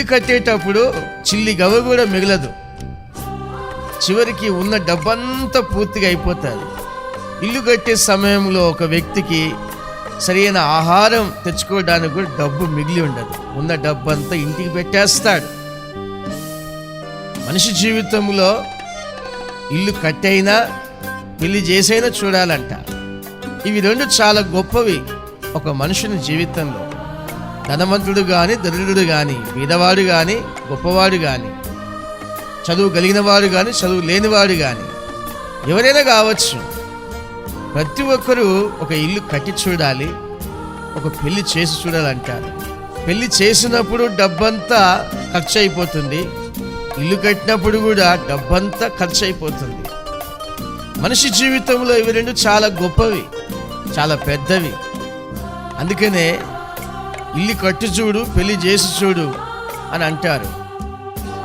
ఇల్లు కట్టేటప్పుడు చిల్లి గవ్వ కూడా మిగలదు. చివరికి ఉన్న డబ్బంతా పూర్తిగా అయిపోతుంది. ఇల్లు కట్టే సమయంలో ఒక వ్యక్తికి సరైన ఆహారం తెచ్చుకోవడానికి కూడా డబ్బు మిగిలి ఉండదు. ఉన్న డబ్బంతా ఇంటికి పెట్టేస్తాడు. మనిషి జీవితంలో ఇల్లు కట్టైనా పెళ్ళి చేసైనా చూడాలంట. ఇవి రెండు చాలా గొప్పవి ఒక మనుషుని జీవితంలో. ధనవంతుడు కానీ దరిద్రుడు కానీ బీదవాడు కానీ గొప్పవాడు కానీ చదువు కలిగిన వాడు కానీ చదువు లేనివాడు కానీ ఎవరైనా కావచ్చు. ప్రతి ఒక్కరూ ఒక ఇల్లు కట్టి చూడాలి ఒక పెళ్ళి చేసి చూడాలంటారు. పెళ్ళి చేసినప్పుడు డబ్బంతా ఖర్చు అయిపోతుంది ఇల్లు కట్టినప్పుడు కూడా డబ్బంతా ఖర్చు అయిపోతుంది మనిషి జీవితంలో ఇవి రెండు చాలా గొప్పవి చాలా పెద్దవి. అందుకనే ఇల్లు కట్టి చూడు పెళ్ళి చేసి చూడు అని అంటారు.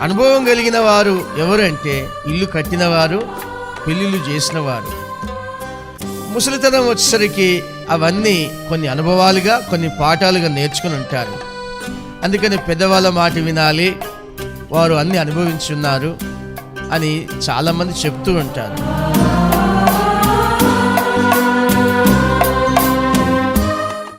అనుభవం కలిగిన వారు ఎవరంటే ఇల్లు కట్టినవారు పెళ్ళిళ్ళు చేసినవారు. ముసలితనం వచ్చేసరికి అవన్నీ కొన్ని అనుభవాలుగా కొన్ని పాఠాలుగా నేర్చుకుని ఉంటారు. అందుకని పెద్దవాళ్ళ మాట వినాలి వారు అన్ని అనుభవించున్నారు అని చాలామంది చెప్తూ ఉంటారు.